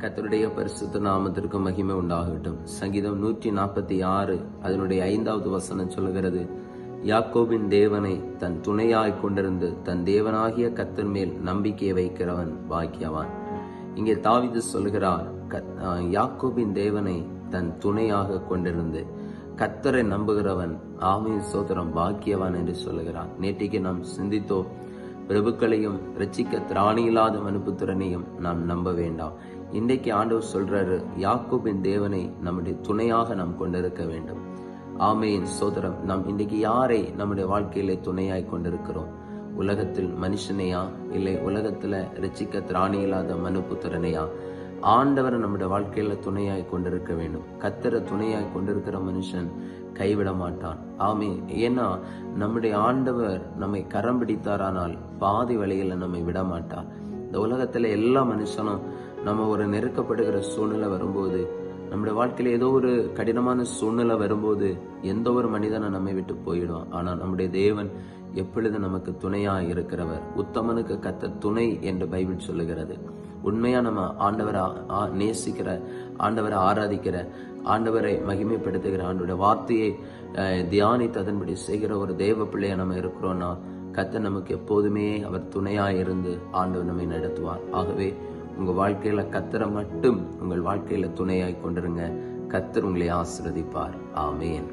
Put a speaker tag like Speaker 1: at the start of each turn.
Speaker 1: கத்தருடைய பரிசுத்த நாமத்திற்கு மகிமை உண்டாகட்டும். சங்கீதம் நூற்றி நாற்பத்தி ஆறு அதனுடைய ஐந்தாவது வசனம் சொல்லுகிறது யாக்கோபின் தேவனை தன் துணையாய் கொண்டிருந்து தன் தேவனாகிய கத்தர் மேல் நம்பிக்கையை வைக்கிறவன் பாக்கியவான். இங்கே தாவிது சொல்கிறார் கத்- ஆஹ், யாக்கோபின் தேவனை தன் துணையாக கொண்டிருந்து கத்தரை நம்புகிறவன் ஆமீன் சோதரம் பாக்கியவான் என்று சொல்லுகிறான் நேற்றைக்கு நாம் சிந்தித்தோம் பிரபுக்களையும் ரட்சிக்க திராணி இல்லாத மனுப்புத்திறனையும் நாம் நம்ப வேண்டாம். இன்றைக்கு ஆண்டவர் சொல்றாரு யாக்கோபின் தேவனை நம்முடைய துணையாக நாம் கொண்டிருக்க வேண்டும். ஆமையின் சோதரம் நாம் இன்றைக்கு யாரை நம்முடைய வாழ்க்கையிலே துணையாய் கொண்டிருக்கிறோம்? உலகத்தில் மனுஷனையா? இல்லை உலகத்துல ரசிக்க திராணி இல்லாத மனுப்புத்திறனையா ஆண்டவரை நம்முடைய வாழ்க்கையில துணையாய் கொண்டிருக்க வேண்டும். கத்தரை துணையாய் கொண்டிருக்கிற மனுஷன் கைவிட மாட்டான். ஆமே ஏன்னா நம்முடைய ஆண்டவர் நம்மை கரம் பிடித்தாரானால் பாதி வழியில நம்மை விட மாட்டார். இந்த உலகத்துல எல்லா மனுஷனும் நம்ம ஒரு நெருக்கப்படுகிற சூழ்நிலை வரும்போது நம்முடைய வாழ்க்கையில் ஏதோ ஒரு கடினமான சூழ்நிலை வரும்போது எந்த ஒரு மனிதனை நம்மை விட்டு போயிடும் ஆனால் நம்முடைய தேவன் எப்பொழுது நமக்கு துணையாக இருக்கிறவர்? உத்தமனுக்கு கத்த துணை என்று பைபிள் சொல்லுகிறது. உண்மையாக நம்ம ஆண்டவரை ஆ- நேசிக்கிற ஆண்டவரை ஆராதிக்கிற ஆண்டவரை மகிமைப்படுத்துகிற ஆண்டோட வார்த்தையை அஹ், தியானித்து அதன்படி செய்கிற ஒரு தேவ பிள்ளையா நம்ம இருக்கிறோன்னா கத்த நமக்கு எப்போதுமே அவர் துணையாக இருந்து ஆண்டவர் நம்மை நடத்துவார். ஆகவே உங்கள் வாழ்க்கையில் கத்தரை மட்டும் உங்கள் வாழ்க்கையில் துணையாய் கொண்டிருங்க. கத்தர் உங்களை ஆசிர்வதிப்பார். ஆமேன்.